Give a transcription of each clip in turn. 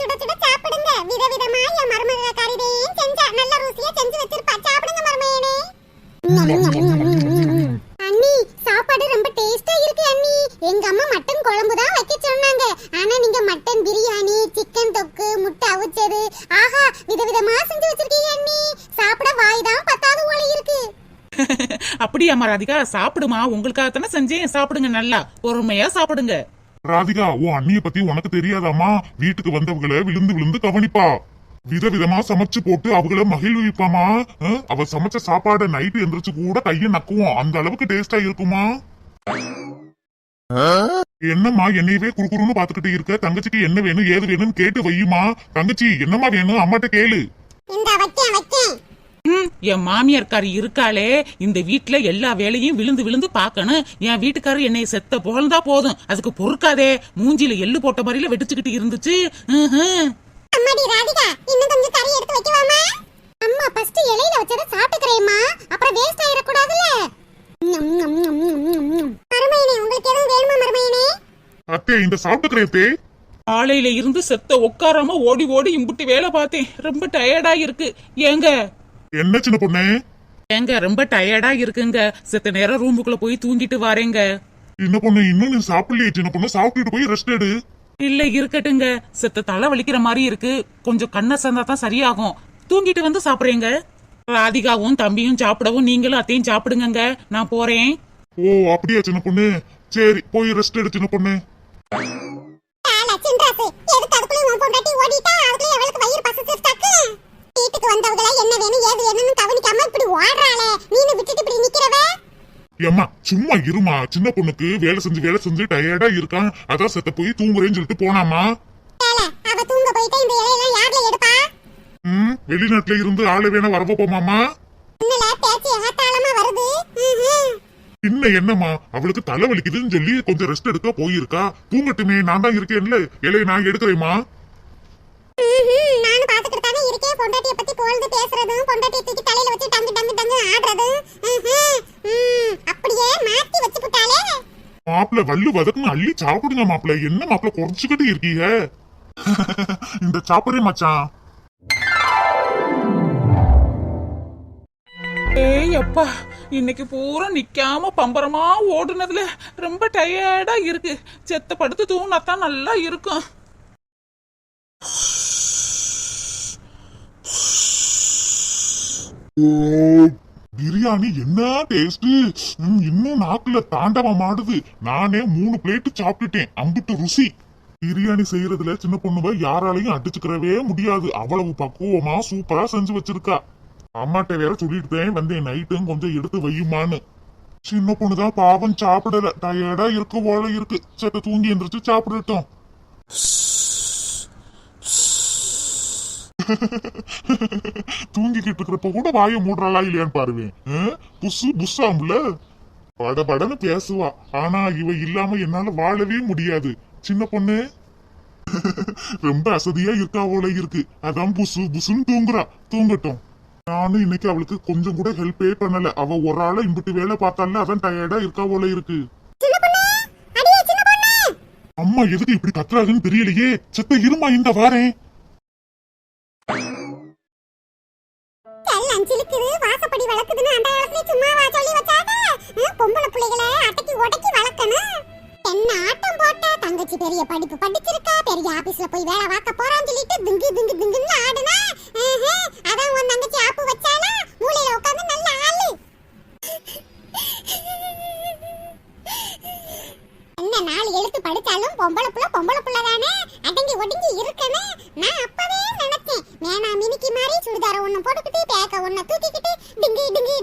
சுட சுட சாப்பிடுங்க. விதவிதமா என் மருமக கறிதையும் செஞ்சா. நல்ல ருசியா செஞ்சு வச்சிருப்பா. சாப்பிடுங்க மருமையனே அண்ணி சாப்பாடு ரொம்ப டேஸ்டா இருக்கு அண்ணி. எங்க அம்மா மட்டன் குழம்பு தான் வைக்க சொன்னாங்க. ஆனா நீங்க மட்டன் பிரியாணி சிக்கன் தொக்கு முட்டை அவிச்சது ஆஹா விதவிதமா செஞ்சு வச்சிருக்கீங்க அண்ணி. சாப்பிட வாய் தான் பத்தாது போல இருக்கு. அப்படியா மராதிகா? சாப்பிடுமா? உங்களுக்காக தானே செஞ்சேன். சாப்பிடுங்க நல்லா. பொறுமையா சாப்பிடுங்க. ராதிகா உன் அண்ணிய பத்தி உனக்கு தெரியாதாமா வீட்டுக்கு வந்தவங்கள விழுந்து விழுந்து கவனிப்பா. விதவிதமா சமைச்சு போட்டு அவங்கள மகிழ்விப்பாமா அவ சமைச்ச சாப்பாட நைட்டு எந்திரிச்சு கூட கைய நக்குவோம் அந்த அளவுக்கு டேஸ்டா இருக்குமா? என்னம்மா என்னையவே குறுகுறுன்னு பாத்துக்கிட்டு இருக்க? தங்கச்சிக்கு என்ன வேணும் ஏது வேணும்னு கேட்டு வையுமா? தங்கச்சி என்னம்மா வேணும்? அம்மாட்ட கேளு. என் மாமியார்காரி இருக்காளே. இந்த வீட்ல எல்லா வேலையும் விழுந்து விழுந்து பார்க்கணும் என் வீட்டுக்காரர் என்னை செத்த புகழ்ந்தா போதும். அதுக்கு பொறுக்காதே. மூஞ்சில எள்ளு போட்ட மாதிரில வெடிச்சுக்கிட்டு இருந்துச்சு. அம்மா ஃபர்ஸ்ட் இலையில வச்சத சாப்பிட்டுக்கிறேம்மா. அப்புறம் வேஸ்ட் ஆயிர கூடாதுல மருமையனே உங்களுக்கு எதுவும் வேணுமா மருமையனே அத்தே இந்த சாப்பிட்டுக்கிறேன் தே ஆலையில இருந்து செத்த உட்காராம ஓடி ஓடி இம்புட்டு வேலை பார்த்தேன். ரொம்ப டயர்டா இருக்கு ஏங்க என்ன சின்ன பொண்ணு? ஏங்க ரொம்ப டயர்டா இருக்குங்க. செத்த நேரம் ரூமுக்குள்ள போய் தூங்கிட்டு வரேங்க. சின்ன பொண்ணு இன்னும் நீ சாப்பிடலையே சின்ன பொண்ணு? சாப்பிட்டுட்டு போய் ரெஸ்ட் எடு. இல்ல இருக்கட்டுங்க. செத்த தலை வலிக்கிற மாதிரி இருக்கு. கொஞ்சம் கண்ணை சந்தா தான் சரியாகும். தூங்கிட்டு வந்து சாப்பிடுறேங்க. ராதிகாவும் தம்பியும் சாப்பிடவும் நீங்களும் அத்தையும் சாப்பிடுங்கங்க. நான் போறேன். ஓ அப்படியா சின்ன பொண்ணு? சரி போய் ரெஸ்ட் எடு சின்ன பொண்ணு. வந்தவங்கள என்ன வேணும் ஏது வேணும்னு கவனிக்காம இப்படி ஓடுறாளே. நீனு விட்டுட்டு இப்படி நிக்கிறவ? ஏம்மா சும்மா இருமா. சின்ன பொண்ணுக்கு வேலை செஞ்சு வேலை செஞ்சு டயர்டா இருக்கான். அதான் செத்த போய் தூங்குறேன்னு சொல்லிட்டு போனாமா அவ தூங்க போயிட்டா இந்த இலையெல்லாம் யார்ல எடுப்பா? ம் வெளிநாட்டுல இருந்து ஆளு வேணா வரவ போமாமா இன்னல பேச்சு ஏத்தாளமா வருது? என்னம்மா? அவளுக்கு தலை வலிக்குதுன்னு சொல்லி கொஞ்சம் ரெஸ்ட் எடுக்க போயிருக்கா. தூங்கட்டுமே நான் தான் இருக்கேன்ல. இலையை நான் எடுக்கிறேம்மா. பொண்டாட்டிய பத்தி புகழ்ந்து பேசுறதும் பொண்டாட்டிய தூக்கி தலையில வச்சு டங்கு டங்கு டங்கு ஆடுறதும் அப்படியே மாத்தி வச்சு விட்டாலே மாப்பிள்ள வள்ளு வதக்குன்னு அள்ளி சாப்பிடுங்க மாப்பிள்ள. என்ன மாப்பிள்ள குறைச்சுக்கிட்டு இருக்கீங்க? இந்த சாப்பிடுறே மச்சான். ஏய் அப்பா இன்னைக்கு பூரா நிக்காம பம்பரமா ஓடுனதுல ரொம்ப டயர்டா இருக்கு. செத்த படுத்து தூங்கினாத்தான் நல்லா இருக்கும். பிரியாணி என்ன டேஸ்ட் இன்னும் நாக்குல தாண்டவம் ஆடுது. நானே மூணு பிளேட்டு சாப்பிட்டுட்டேன். அம்பிட்டு ருசி. பிரியாணி செய்யறதுல சின்ன பொண்ணுவ யாராலையும் அடிச்சுக்கிறவே முடியாது. அவ்வளவு பக்குவமா சூப்பரா செஞ்சு வச்சிருக்கா. அம்மாட்ட வேற சொல்லிட்டு வந்தேன். நைட்டும் கொஞ்சம் எடுத்து வையுமான்னு. சின்ன பொண்ணுதான் பாவம் சாப்பிடல. டயர்டா இருக்கு போல இருக்கு. சட்ட தூங்கி எந்திரிச்சு சாப்பிடட்டும். தூங்கிக்கிட்டு இருக்கிறப்ப கூட வாயை மூடுறாளா இல்லையான்னு பாருவேன்? புசு புஸ்ஸாம்ல படபடன்னு பேசுவா. ஆனா இவ இல்லாம என்னால வாழவே முடியாது. சின்ன பொண்ணு? ரொம்ப அசதியா இருக்கா போல இருக்கு. அதான் புசு புசுன்னு தூங்குறா. தூங்கட்டும். நானும் இன்னைக்கு அவளுக்கு கொஞ்சம் கூட ஹெல்ப்பே பண்ணல. அவ ஒரு ஆள இம்பிட்டு வேலை பார்த்தால அதான் டயர்டா இருக்கா போல இருக்கு. அம்மா எதுக்கு இப்படி கத்துறாங்கன்னு தெரியலையே. செத்த இருமா இந்த வாரேன். வாசப்படி வளர்க்குதுன்னு அந்த காலத்துல சும்மாவா சொல்லி வச்சாங்க பொம்பளை பிள்ளைகளை அடக்கி உடக்கி வளர்க்கணும். என்ன ஆட்டம் போட்டா? தங்கச்சி பெரிய படிப்பு படிச்சிருக்கா. பெரிய ஆபீஸ்ல போய் வேலை பார்க்க போறான்னு சொல்லிட்டு திங்கு திங்கு திங்குன்னு ஆடுனா. ஆஹா, அதான் உன் தங்கச்சி ஆப்பு வச்சாலா மூலையில உட்காந்து நல்ல ஆளு. என்ன நாலு எழுத்து படிச்சாலும் பொம்பளை புள்ள பொம்பளை புள்ள தானே அடங்கி ஒடுங்கி இருக்கணும். நான் அப்பவே நினைச்சேன். வேணா மினிக்கு மாதிரி சுடிதார ஒண்ணு போட்டுக்கிட்டு பேக்க ஒண்ணு தூக்கிக்கிட்டு டிங்கி டிங்கி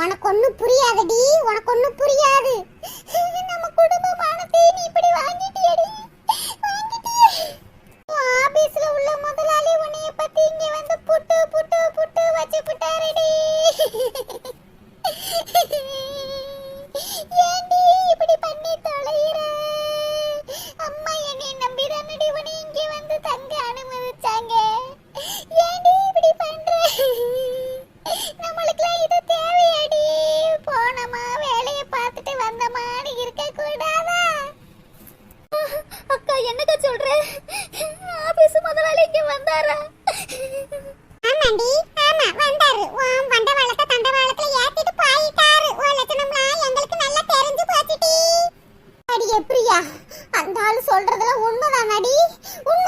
உனக்கு ஒன்றும் புரியாதடி உனக்கு ஒன்றும் புரியாது. நம்ம குடும்ப பணத்தை இப்படி வாங்கிட்டு சொல்றது உண்மைதான் நடி. உண்மை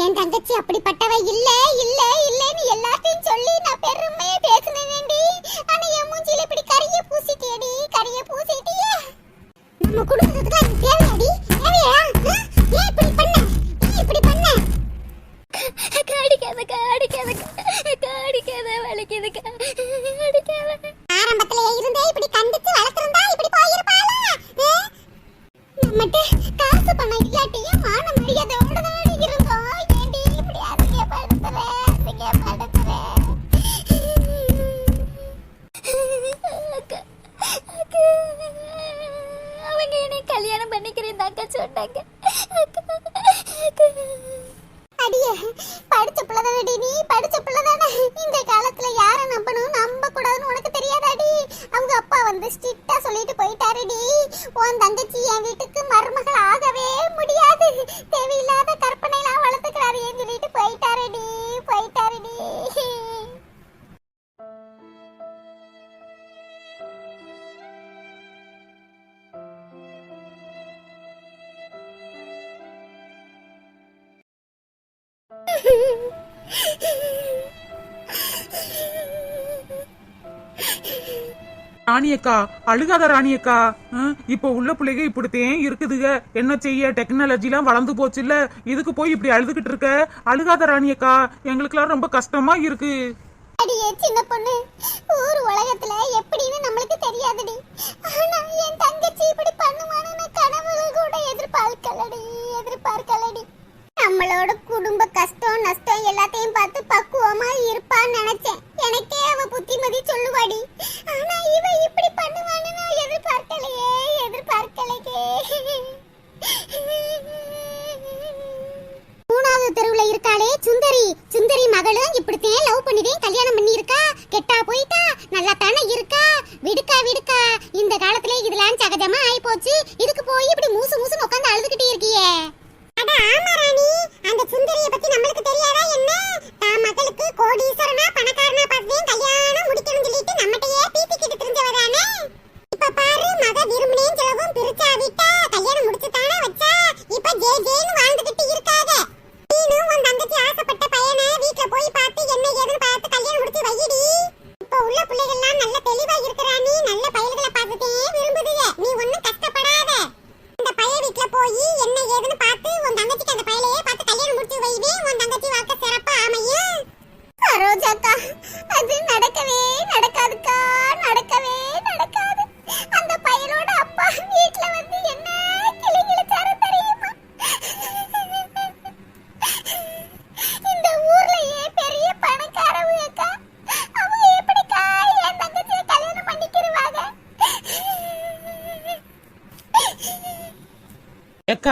என் தங்கச்சி அப்படிப்பட்டவ இல்ல இல்ல இல்லன்னு எல்லாத்தையும் சொல்லி நான் பெருமையா பேசினேன்டி ஆனா என் மூஞ்சில இப்படி கரிய பூசிட்டேடி கரிய பூசிட்டியே நம்ம குடும்பத்துக்கு அது தேவையாடி. தேவையா ஏன் இப்படி பண்ண? ஏன் இப்படி பண்ண? காடிக்காதக்கா காடிக்காத காடிக்காத வலிக்குதுக்கா. ஸ்ட்ரிக்டா சொல்லிட்டு போயிட்டாருடி. உன் தங்கச்சி என் வீட்டுக்கு மருமகள் ஆகவே முடியாது. தேவையில்லாத கற்பனைலாம் வளர்த்துக்கிறாரு ஏன்னு சொல்லிட்டு ராணியக்கா அழுகாத ராணியக்கா. இப்போ உள்ள பிள்ளைங்க இப்படித்தையும் இருக்குதுங்க என்ன செய்ய? டெக்னாலஜி எல்லாம் வளர்ந்து போச்சுல்ல. இதுக்கு போய் இப்படி அழுதுகிட்டு இருக்க? அழுகாத ராணியக்கா எங்களுக்கெல்லாம் ரொம்ப கஷ்டமா இருக்கு. அடியே சின்ன பொண்ணு. ஊர் உலகத்துல எப்படின்னு நம்மளுக்கு தெரியாதுடி. ஆனா என் தங்கச்சி இப்படி பண்ணுவான்னு நான் கனவுல கூட எதிர்பார்க்கலடி எதிர்பார்க்கலடி. நம்மளோட குடும்ப கஷ்டம்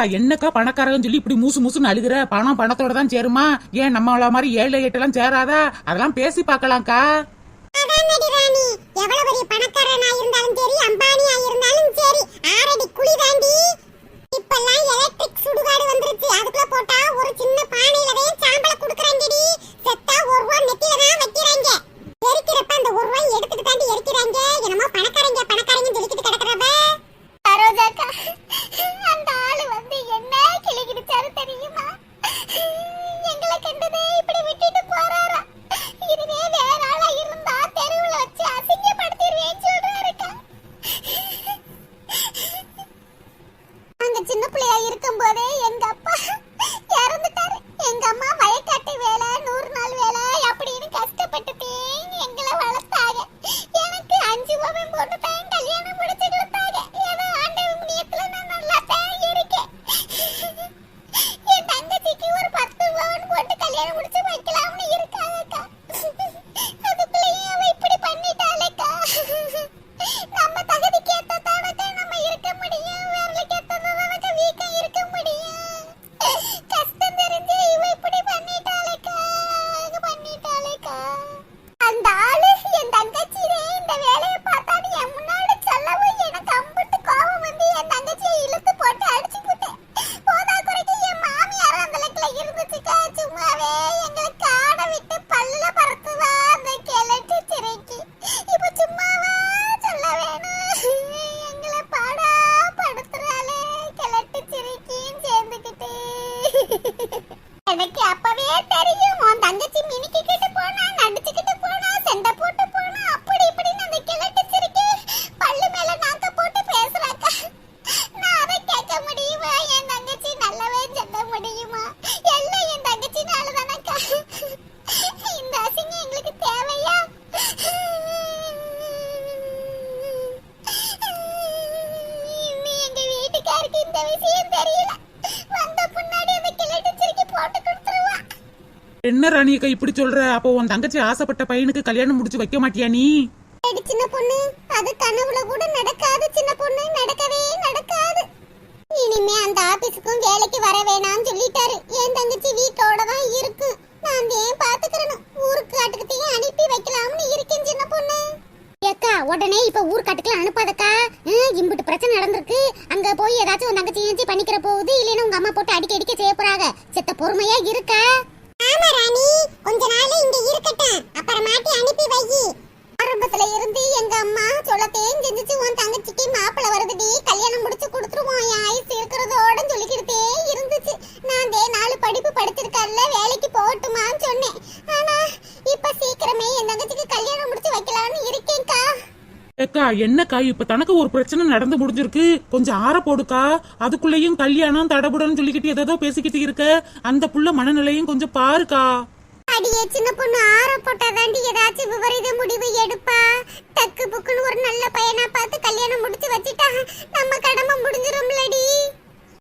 ஏக்கா என்னக்கா பணக்காரன் சொல்லி இப்படி மூசு மூசுன்னு அழுகுற? பணம் பணத்தோட தான் சேருமா? ஏன் நம்மள மாதிரி ஏழை எட்டெல்லாம் சேராதா? அதெல்லாம் பேசி பார்க்கலாம்க்கா. என்ன ராணியக்கா இப்படி சொல்ற? அப்போ உன் தங்கச்சி ஆசைப்பட்ட பையனுக்கு கல்யாணம் முடிச்சு வைக்க மாட்டியா நீ? சின்ன பொண்ணு அது கனவுல கூட நடக்காது சின்ன பொண்ணு. நடக்கவே நடக்காது. இனிமே அந்த ஆபீஸுக்கும் வேலைக்கு வர வேணாம்னு சொல்லிட்டாரு. என் தங்கச்சி வீட்டோட தான் இருக்கு. நான் ஏன் பாத்துக்கிறேன் ஊருக்கு காட்டுக்கிட்டையும் அனுப்பி வைக்கலாம்னு இருக்கேன் சின்ன பொண்ணு. ஏக்கா உடனே இப்ப ஊர் கட்டுக்கெல்லாம் அனுப்பாதக்கா? ஹம், இம்புட்டு பிரச்சனை நடந்திருக்கு. அங்க போய் ஏதாச்சும் உன் தங்கச்சி பண்ணிக்கிற போகுது இல்லைன்னா உங்க அம்மா போட்டு அடிக்க அடிக்க செய்ய போறாங்க. செத்த பொறுமையா இருக்கா ஆமா ராணி கொஞ்ச நாள் இங்க இருக்கட்டும் அப்புறமாட்டி அனுப்பி வை ஆரம்பத்துல இருந்து எங்க அம்மா சொல்லத்தேன் செஞ்சுச்சு உன் தங்கச்சிக்கு மாப்பிள்ளை வருதுடி கல்யாணம் முடிச்சு கொடுத்துருவோம் என் ஆயுசு இருக்கிறதோட சொல்லிக்கிட்டே இருந்துச்சு நான் தே நாலு படிப்பு படிச்சிருக்காருல வேலைக்கு போகட்டுமான்னு சொன்னேன் ஆனா இப்ப சீக்கிரமே என் தங்கச்சிக்கு கல்யாணம் முடிச்சு வைக்கலாம்னு இருக்கேன்க்கா அக்கா என்னக்கா இப்ப தனக்கு ஒரு பிரச்சனை நடந்து முடிஞ்சிருக்கு. கொஞ்சம் ஆற போடுக்கா? அதுக்குள்ளேயும் கல்யாணம் தடபுடன்னு சொல்லிக்கிட்டு ஏதோ பேசிக்கிட்டு இருக்க. அந்த புள்ள மனநிலையும் கொஞ்சம் பாருக்கா. அடியே சின்ன பொண்ணு ஆற போட்டாதாண்டி ஏதாச்சும் விபரீத முடிவு எடுப்பா. டக்கு புக்குன்னு ஒரு நல்ல பையனா பார்த்து கல்யாணம் முடிச்சு வச்சுட்டா நம்ம கடமை முடிஞ்சிரும்லடி.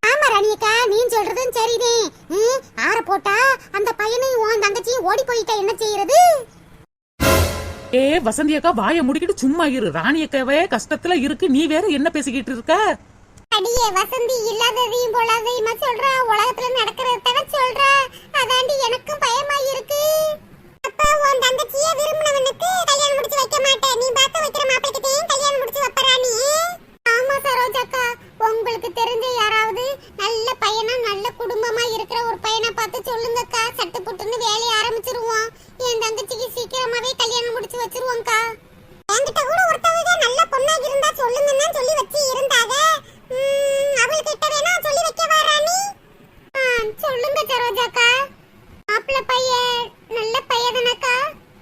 ஆமா ராணியக்கா நீ சொல்றதும் சரிதே. ஆற போட்டா அந்த பையனையும் உன் தங்கச்சியும் ஓடி போயிட்டா என்ன செய்யறது? ஏ வசந்தி அக்கா வாயை முடிக்கிட்டு சும்மா இரு. ராணி அக்காவே கஷ்டத்துல இருக்கு. நீ வேற என்ன பேசிக்கிட்டு இருக்க? அடியே வசந்தி இல்லாததையும் பொல்லாததையுமா சொல்ற? உலகத்துல நடக்கிறத சொல்றா? அதாண்டி எனக்கும் பயமா இருக்கு அப்ப உன் தங்கச்சிய விரும்பினவனுக்கு கல்யாணம் முடிச்சு வைக்க மாட்டேன். நீ பார்த்து வைக்கிற மாப்பிளைக்கிட்டையும் கல்யாணம் முடிச்சு வைப்பறா நீ ஆமா சரோஜாக்கா உங்களுக்கு தெரிஞ்ச யாராவது நல்ல பையனா நல்ல குடும்பமா இருக்கிற ஒரு பையனை பார்த்து சொல்லுங்கக்கா சட்டு புட்டுன்னு வேலையை ஆரம்பிச்சிருவோம் என் தங்கச்சிக்கு சீக்கிரமாவே கல்யாணம் முடிச்சு வச்சிருவோம்க்கா என்கிட்ட கூட ஒருத்தவங்க நல்ல பொண்ணா இருந்தா சொல்லுங்கன்னா சொல்லி வச்சு இருந்தாங்க ம், அவள்கிட்ட வேணா சொல்லி வைக்க வாராணி சொல்லுங்க சரோஜாக்கா மாப்பிள்ள பையன் நல்ல பையதானக்கா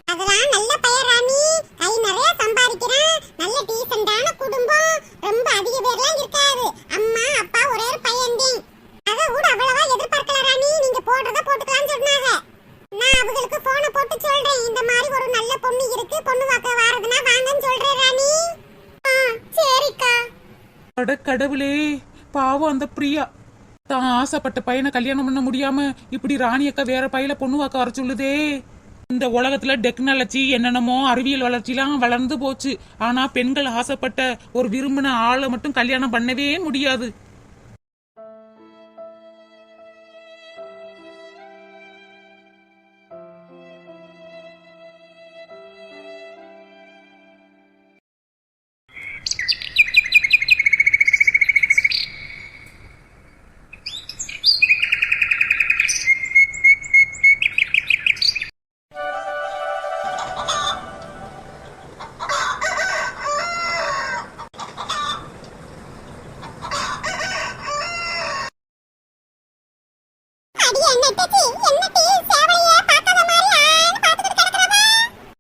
அதெல்லாம் நல்ல பையன் ராணி கை நிறைய சம்பாதிக்கிறான் நல்ல டீசென்டான குடும்பம் ரொம்ப அதிக பேர்லாம் இருக்காது அம்மா அப்பா ஒரே ஒரு பையன் தான் அத கூட அவ்வளவா எதிர்பார்க்கல ராணி நீங்க போடுறத போட்டுக்கலாம்னு சொன்னாங்க நான் அவங்களுக்கு போனை போட்டு சொல்றேன் இந்த மாதிரி ஒரு நல்ல பொண்ணு இருக்கு பொண்ணு பார்க்க வாரதுன்னா வாங்கன்னு சொல்றேன் ராணி ஆ சரிக்கா அட கடவுளே பாவம் அந்த பிரியா. தான் ஆசைப்பட்ட பையனை கல்யாணம் பண்ண முடியாம இப்படி ராணி அக்கா வேற பையில பொண்ணுவாக்க வர சொல்லுதே. இந்த உலகத்துல டெக்னாலஜி என்னென்னமோ அறிவியல் வளர்ச்சிலாம் வளர்ந்து போச்சு. ஆனா பெண்கள் ஆசைப்பட்ட ஒரு விரும்பின ஆளை மட்டும் கல்யாணம் பண்ணவே முடியாது.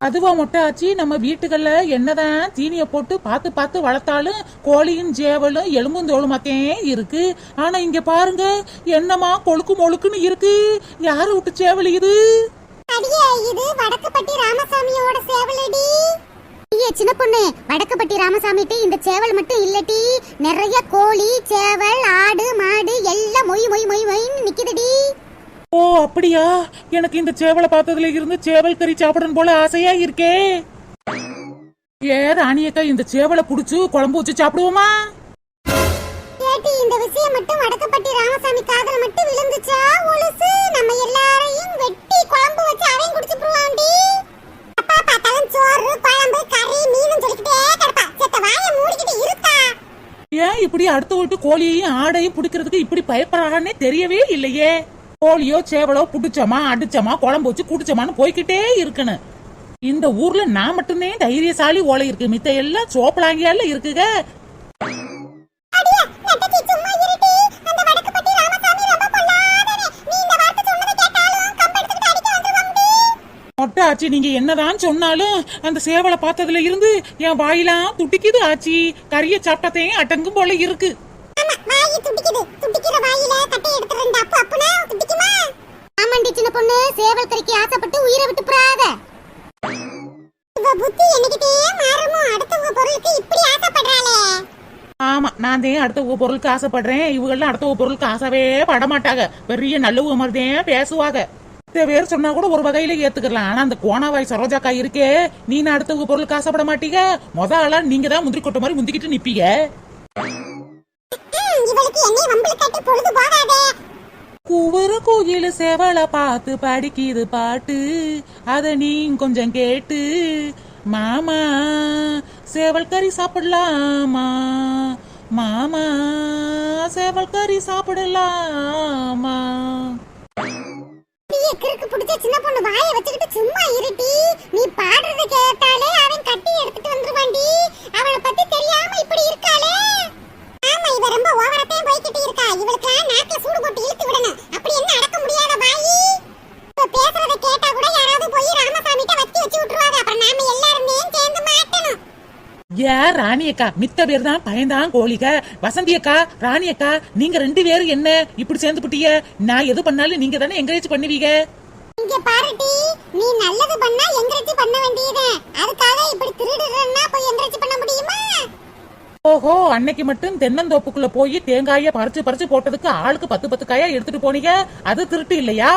அதுவா மொட்டை ஆச்சு நம்ம வீட்டுகள்ல என்னதான் தீனிய போட்டு பார்த்து பார்த்து வளர்த்தாலும் கோழியும் சேவலும் எலும்பும் தோளுமாத்தே இருக்கு. ஆனா இங்க பாருங்க என்னமா கொழுக்கு மொழுக்குன்னு இருக்கு. யாரு விட்டு சேவல் இது? இது வடக்குப்பட்டி ராமசாமியோட சேவலடி. ஐயே சின்ன பொண்ணு வடக்குப்பட்டி ராமசாமிட்டு இந்த சேவல் மட்டும் இல்லடி. நிறைய கோழி சேவல் ஆடு மாடு எல்லாம் மொய் மொய் மொய் மொய்ன்னு நிக்குதுடி. ஓ அப்படியா? எனக்கு இந்த சேவலை பார்த்ததுல இருந்து சேவல் கறி சாப்பிடணும் போல ஆசையா இருக்கே. ஏ ராணியக்கா இந்த சேவலை புடிச்சு குழம்பு வச்சு சாப்பிடுவோமா? இந்த விஷயம் மட்டும் வடக்குப்பட்டி ராமசாமி காதல மட்டும் விழுந்துச்சா? ஒழுசு நம்ம எல்லாரையும் வெட்டி குழம்பு வச்சு அவன் குடிச்சு போவாண்டி அப்பா பார்த்தாலும் சோறு குழம்பு கறி மீனும் சொல்லிக்கிட்டே கிடப்பா. செத்த வாயை மூடிக்கிட்டு இருக்கா. ஏன் இப்படி அடுத்த வீட்டு கோழியையும் ஆடையும் பிடிக்கிறதுக்கு இப்படி பயப்படுறானே தெரியவே இல்லையே. கோழியோ சேவலோ புடிச்சோமா அடிச்சோமா குழம்பு வச்சு குடிச்சோமான்னு போய்கிட்டே இருக்கணும் இந்த ஊர்ல நான் மட்டுமே தைரியசாலி ஓலை இருக்கு. மித்த எல்லாம் சோப்பலாங்கியால இருக்குங்க வந்துருவாங்கடி மொட்டை ஆச்சி நீங்க என்னதான் சொன்னாலும் அந்த சேவலை பார்த்ததுல இருந்து என் வாயிலாம் துடிக்குது ஆச்சி. கறிய சாப்பிட்டதையும் அடங்கும் போல இருக்கு. ஆமாண்டி சின்ன பொண்ணு. சேவல் கறிக்கு ஆசைப்பட்டு உயிரை விட்டு புறாத. இவ புத்தி என்னகிட்டே மாறுமோ? அடுத்தவங்க பொருளுக்கு இப்படி ஆசைப்படுறாளே. ஆமா நான் தான் அடுத்த பொருளுக்கு ஆசைப்படுறேன். இவங்கெல்லாம் அடுத்த பொருளுக்கு ஆசைவே பட மாட்டாங்க பெரிய நல்லவங்க மாதிரி தான் பேசுவாங்க. பேர் சொன்னா கூட ஒரு வகையில ஏத்துக்கலாம் ஆனா அந்த கோணாவாய் சரோஜாக்கா இருக்கே. நீ அடுத்த பொருளுக்கு ஆசைப்பட மாட்டீங்க? மொத ஆளா நீங்க தான் முந்திரி கொட்ட மாதிரி முந்திக்கிட்டு நிப்பீங்க. இவளுக்கு என்னை வம்புல கட்டி பொழுது போகாதே. குவரு கோயில் சேவலை பார்த்து படிக்குது பாட்டு. அதை நீ கொஞ்சம் கேட்டு மாமா சேவல் கறி சாப்பிடலாமா? மாமா சேவல் கறி சாப்பிடலாமா? கிறுக்கு பிடிச்ச சின்ன பொண்ணு வாயை வச்சுக்கிட்டு சும்மா இருட்டி நீ பாடுறத கேட்டாலே அவன் கட்டி எடுத்துட்டு வந்துருவாண்டி அவளை பத்தி தெரியாம இப்படி இருக்காளே. ஆமா இவ ரொம்ப ஓவரத்தையும் போய்கிட்டு இருக்கா. இவளுக்கு நாக்குல சூடு போட்டு இழுத்து விடணும். அப்படி என்ன அடக்க முடியாத வாயி? இவ பேசுறத கேட்டா கூட யாராவது போய் ராமசாமிட்ட வத்தி வச்சு விட்டுருவாங்க. அப்புறம் நாம எல்லாருமே சேர்ந்து மாட்டணும். ஏன் ராணி அக்கா மித்த பேர் தான் பயந்தான் கோழிக. வசந்தி அக்கா ராணி அக்கா நீங்க ரெண்டு பேரும் என்ன இப்படி சேர்ந்து புட்டிய நான் எது பண்ணாலும் நீங்க தானே என்கரேஜ் பண்ணுவீங்க? இங்க பாருடி நீ நல்லது பண்ணா என்கரேஜ் பண்ண வேண்டியது. அதுக்காக இப்படி திருடுறன்னா போய் என்கரேஜ் பண்ண முடியுமா? ஓஹோ அன்னைக்கு மட்டும் தென்னந்தோப்புக்குள்ள போய் தேங்காய பறிச்சு பறிச்சு போட்டதுக்கு ஆளுக்கு பத்து பத்து காயா எடுத்துட்டு போனீங்க? அது திருட்டு இல்லையா?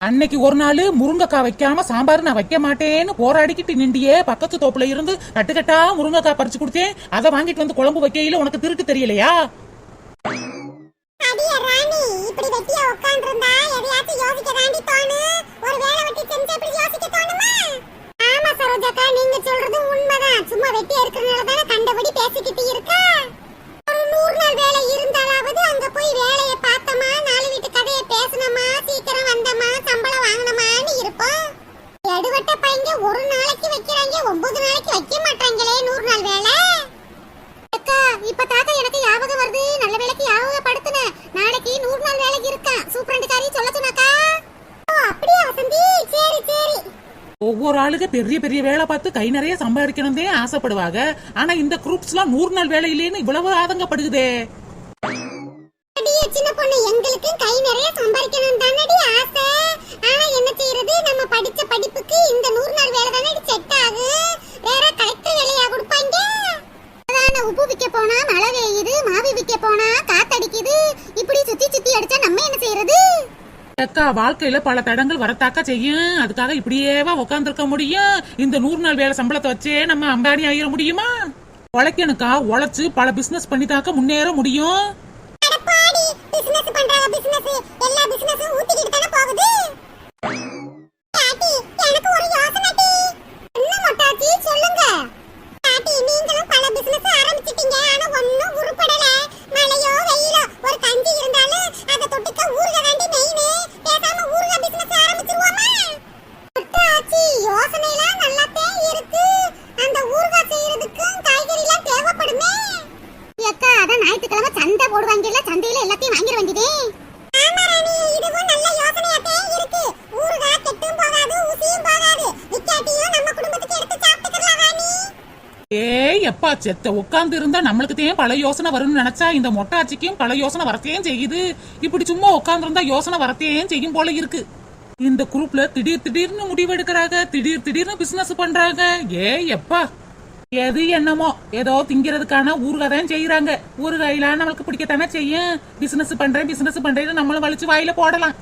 அன்னைக்கு ஒரு நாள் முருங்கக்காய் வைக்காம சாம்பார் நான் வைக்க மாட்டேன்னு போராடிக்கிட்டு நின்றியே. பக்கத்து தோப்புல இருந்து கட்டுக்கட்டா முருங்கக்காய் பறிச்சு கொடுத்தேன். அதை வாங்கிட்டு வந்து குழம்பு வைக்கையில உனக்கு திருட்டு தெரியலையா? அடியே இப்படி ஆமா சரோஜாக்கா நீங்க சொல்றது உண்மைதான். சும்மா வெட்டியா இருக்கிறனால தானே கண்டபடி பேசிக்கிட்டு இருக்க? ஒரு நூறு நாள் வேலை இருந்தாலாவது அங்க போய் வேலையை பார்த்தோமா நாலு வீட்டு கதையை பேசணுமா சீக்கிரம் வந்தோமா சம்பளம் வாங்கினோமான்னு இருப்போம். எடுவட்ட பையங்க ஒரு நாளைக்கு வைக்கிறாங்க ஒன்பது நாளைக்கு வைக்க மாட்டாங்களே நூறு நாள் வேலை அக்கா இப்ப தாத்தா எனக்கு ஞாபகம் வருது நல்ல வேலைக்கு ஞாபகப்படுத்துன நாளைக்கு நூறு நாள் வேலைக்கு இருக்கான் சூப்பரண்டுக்காரி சொல்ல சொன்னாக்கா ஓ அப்படியே வசந்தி சரி சரி ஒரு ஆளுக்கு பெரிய பெரிய வேலை பார்த்து கை நிறைய சம்பாதிக்கணும் ஆசைப்படுவாங்க. ஆனா இந்த குரூப்ஸ் எல்லாம் நூறு நாள் வேலையிலேன்னு இவ்வளவு ஆதங்கப்படுகுதே அடியே சின்ன பொண்ணு எங்களுக்கு கை நிறைய சம்பாதிக்கணும் தானடி ஆசை ஆனா என்ன செய்யறது நம்ம படிச்ச படிப்புக்கு இந்த நூறு நாள் வேலை தானே செட் ஆகும் வேற கலெக்டர் வேலையா கொடுப்பாங்க அதான உப்பு விற்க போனா மழை பெய்யுது மாவி விற்க போனா காத்தடிக்குது இப்படி சுத்தி சுத்தி அடிச்சா நம்ம என்ன செய்யறது அக்கா வாழ்க்கையில பல தடங்கள் வரத்தாக்க செய்யும். அதுக்காக இப்படியேவா உட்காந்துருக்க முடியும்? இந்த நூறு நாள் வேலை சம்பளத்தை வச்சே நம்ம அம்பானி ஆகிட முடியுமா? உழைக்கணுக்கா? உழைச்சு பல பிசினஸ் பண்ணி தாக்க முன்னேற முடியும். செத்த உட்கார்ந்து இருந்தா நம்மளுக்கு தேன் பல யோசனை வரும்னு நினைச்சா இந்த மொட்டாச்சிக்கும் பல யோசனை வரத்தையும் செய்யுது. இப்படி சும்மா உட்கார்ந்து இருந்தா யோசனை வரத்தையும் செய்யும் போல இருக்கு. இந்த குரூப்ல திடீர் திடீர்னு முடிவு எடுக்கிறாங்க திடீர் திடீர்னு பிசினஸ் பண்றாங்க. ஏ எப்பா? எது என்னமோ ஏதோ திங்கிறதுக்கான ஊறுகாய் தான் செய்யறாங்க ஊறுகாயில நம்மளுக்கு பிடிக்கத்தானே செய்யும். பிசினஸ் பண்றேன் பிசினஸ் பண்றேன்னு நம்மளும் வலிச்சு வாயில போடலாம்.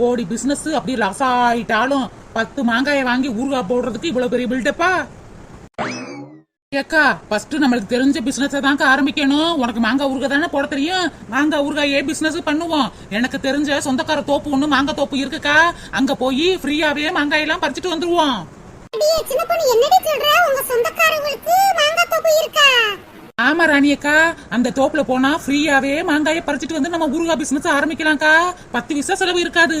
கோடி பிசினஸ் அப்படி லாஸ் ஆயிட்டாலும் பத்து மாங்காயை வாங்கி ஊறுகாய் போடுறதுக்கு இவ்வளவு பெரிய பில்டப்பா ஏக்கா ஃபர்ஸ்ட் நம்மளுக்கு தெரிஞ்ச பிசினஸ் தாங்க ஆரம்பிக்கணும். உனக்கு மாங்காய் ஊறுகாய் தானே போட தெரியும்? மாங்காய் ஊறுகாயே பிசினஸ் பண்ணுவோம்? எனக்கு தெரிஞ்ச சொந்தக்கார தோப்பு ஒண்ணு மாங்காய் தோப்பு இருக்குக்கா. அங்க போய் ஃப்ரீயாவே மாங்காய் எல்லாம் பறிச்சுட்டு வந்துருவோம். ஆமா ராணி அக்கா அந்த தோப்புல போனா ஃப்ரீயாவே மாங்காயை பறிச்சுட்டு வந்து நம்ம ஊறுகாய் பிசினஸ் ஆரம்பிக்கலாம்க்கா. பத்து விசா செலவு இருக்காது.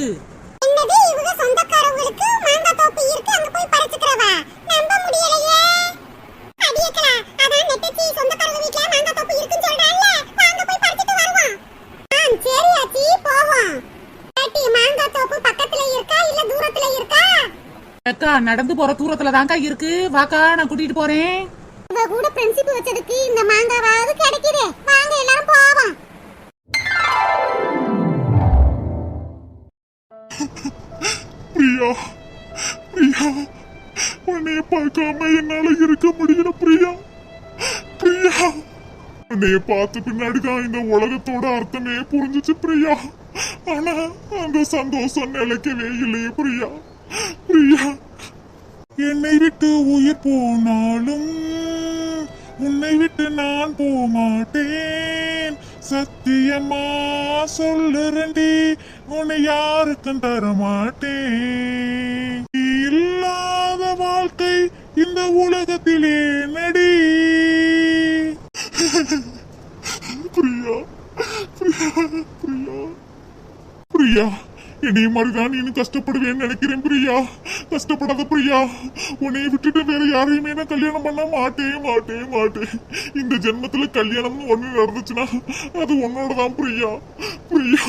நடந்து போற தூரத்துல தான்க்கா இருக்கு. வாக்கா நான் கூட்டிட்டு போறேன். உங்க கூட ஃப்ரெண்ட்ஷிப் வச்சதுக்கு இந்த மாங்காவாவது கிடைக்குதே. வாங்க எல்லாரும் போவோம். பிரியா பிரியா உன்னைய பார்க்காம என்னால இருக்க முடியல பிரியா. பிரியா உன்னைய பார்த்த பின்னாடி தான் இந்த உலகத்தோட அர்த்தமே புரிஞ்சிச்சு பிரியா. ஆனா அந்த சந்தோஷம் நிலைக்கவே இல்லையே பிரியா. பிரியா என்னை விட்டு உயிர் போனாலும் உன்னை விட்டு நான் போமாட்டேன். சத்தியமா சொல்லுறண்டி உன்னை யாருக்கும் தரமாட்டேன். நீ இல்லாத வாழ்க்கை இந்த உலகத்திலே நடி. பிரியா பிரியா பிரியா பிரியா. என்னைய மாதிரிதான் நீனும் கஷ்டப்படுவேன்னு நினைக்கிறேன் பிரியா. கஷ்டப்படாத பிரியா. உன்னைய விட்டுட்டு வேற யாரையுமே நான் கல்யாணம் பண்ண மாட்டேன் மாட்டேன் மாட்டேன். இந்த ஜென்மத்துல கல்யாணம்னு ஒண்ணு நடந்துச்சுன்னா அது உன்னோட தான் பிரியா. பிரியா.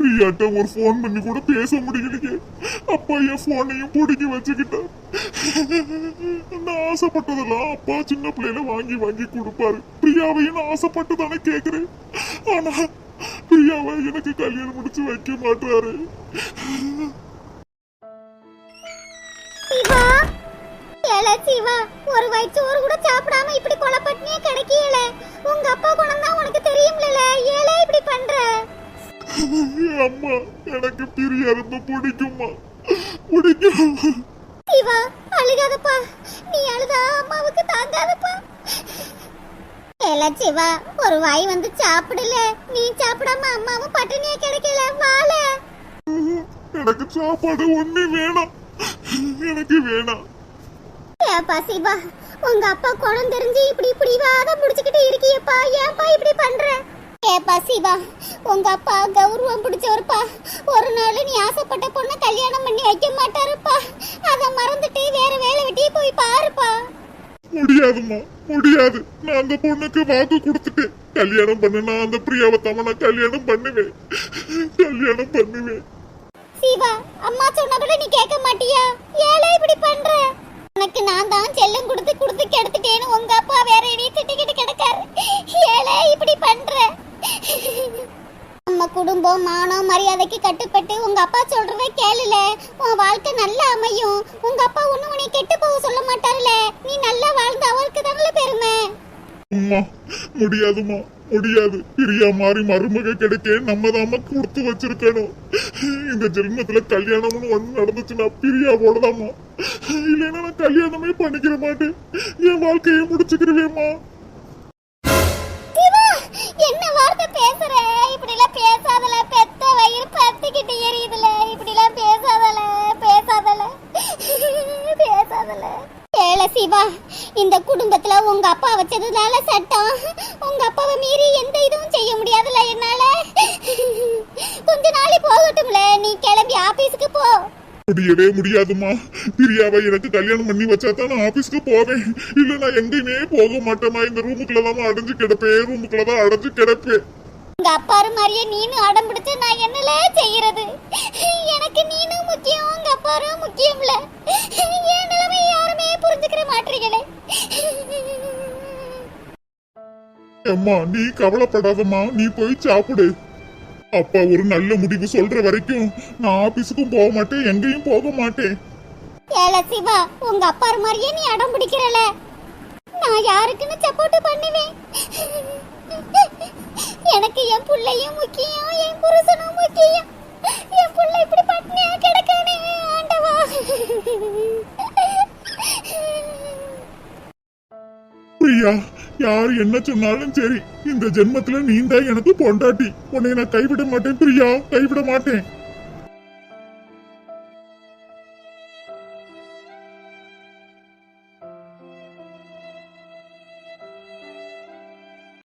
பிரியாட்ட ஒரு ஃபோன் பண்ணி கூட பேச முடியலையே. அப்பா என் ஃபோனையும் பிடிக்கி வச்சுக்கிட்டேன் நான் ஆசைப்பட்டதெல்லாம் அப்பா சின்ன பிள்ளையில வாங்கி வாங்கி கொடுப்பாரு. பிரியாவையும் நான் ஆசைப்பட்டு தானே கேட்கறேன் ஆனா பிரியாவை எனக்கு கல்யாணம் முடிச்சு வைக்க மாட்டாரு. சிவா ஒரு வயிற்று கூட சாப்பிடாம இப்படி கொலப்பட்டினியே கிடைக்கல. உங்க அப்பா குணம் தான் உனக்கு தெரியும்ல ஏலே இப்படி பண்ற? அம்மா எனக்கு பிரியா ரொம்ப பிடிக்குமா பிடிக்கும் சிவா அழுகாதப்பா. நீ அழுதா அம்மாவுக்கு தாங்காதப்பா. ஏல சிவா ஒரு வாய் வந்து சாப்பிடல. நீ சாப்பிடாம அம்மாவும் பட்டினியே கிடைக்கல. வாழ. எனக்கு சாப்பாடு ஒண்ணு வேணாம். எனக்கு வேணாம். ஏப்பா சிவா உங்க அப்பா குணம் தெரிஞ்சு இப்படி இப்படி வாதம் முடிச்சுக்கிட்டு இருக்கியப்பா. ஏன்பா இப்படி பண்ற? ஏப்பா சிவா உங்க அப்பா கௌரவம் பிடிச்சவருப்பா. ஒரு நாள் நீ ஆசைப்பட்ட பொண்ணை கல்யாணம் பண்ணி வைக்க மாட்டாருப்பா. அதை மறந்துட்டு வேற வேலை வெட்டி போய் பாருப்பா. முடியாதுமா முடியாது. நான் அந்த பொண்ணுக்கு வாக்கு கொடுத்துட்டேன். கல்யாணம் பண்ண நான் அந்த பிரியாவை தவணை கல்யாணம் பண்ணுவேன். கல்யாணம் பண்ணுவேன். சிவா அம்மா சொன்னா கூட நீ கேட்க மாட்டியா? ஏழை இப்படி பண்ற? உனக்கு நான் தான் செல்லம் கொடுத்து கொடுத்து கெடுத்துட்டேன்னு உங்க அப்பா வேற இடையே திட்டிக்கிட்டு கிடக்காரு. ஏழை இப்படி பண்ற? நம்ம குடும்பம் மானம் மரியாதைக்கு கட்டுப்பட்டு உங்க அப்பா சொல்றதை கேளுல. உன் வாழ்க்கை நல்லா அமையும். உங்க அப்பா ஒண்ணு உன்னை கெட்டு போக சொல்ல மாட்டாருல. நீ நல்லா வாழ்ந்த அவருக்கு தானே பெருமை. அம்மா முடியாதும்மா முடியாது. பிரியா மாறி மருமக கிடைக்க நம்ம தாம கொடுத்து வச்சிருக்கணும். இந்த ஜென்மத்துல கல்யாணம்னு ஒண்ணு நடந்துச்சுன்னா பிரியா தாம்மா இல்லைன்னா நான் கல்யாணமே பண்ணிக்கிற மாட்டேன். என் வாழ்க்கையை முடிச்சுக்கிருவேம்மா வயிறு பத்திக்கிட்டு எரியுதுல. இப்படிலாம் பேசாதல பேசாதல பேசாதல. ஏழை சிவா இந்த குடும்பத்துல உங்க அப்பா வச்சதுனால சட்டம் உங்க அப்பாவை மீறி எந்த இதுவும் செய்ய முடியாதுல என்னால. கொஞ்ச நாள் போகட்டும்ல நீ கிளம்பி ஆபீஸ்க்கு போ. முடியவே முடியாதுமா பிரியாவை எனக்கு கல்யாணம் பண்ணி வச்சா தான் நான் ஆபீஸ்க்கு போவேன். இல்ல நான் எங்கேயுமே போக மாட்டேமா இந்த ரூமுக்குள்ள அடைஞ்சு கிடப்பேன். ரூமுக்குள்ள அடைஞ்சு கிடப்பேன். உங்க அப்பாரு மாதிரியே நீனும் அடம் பிடிச்சு நான் என்னல செய்யறது? எனக்கு நீனும் முக்கியம் உங்க அப்பாரும் முக்கியம்ல. என் நிலைமை யாருமே புரிஞ்சுக்கிற மாட்டீங்களே அம்மா நீ கவலைப்படாதம்மா நீ போய் சாப்பிடு. அப்பா ஒரு நல்ல முடிவு சொல்ற வரைக்கும் நான் ஆபீஸுக்கும் போக மாட்டேன் எங்கேயும் போக மாட்டேன். ஏல சிவா உங்க அப்பாரு மாதிரியே நீ அடம் பிடிக்கிறல. நான் யாருக்குன்னு சப்போர்ட் பண்ணுவேன். எனக்கு என் பிள்ளையும் முக்கியம் என் புருஷனும் முக்கியம். என் பிள்ளை இப்படி பட்னியா கிடக்கானே ஆண்டவா. பிரியா யார் என்ன சொன்னாலும் சரி இந்த ஜென்மத்துல நீ தான் எனக்கு பொண்டாட்டி. உன்னை நான் கைவிட மாட்டேன் பிரியா. கைவிட மாட்டேன்.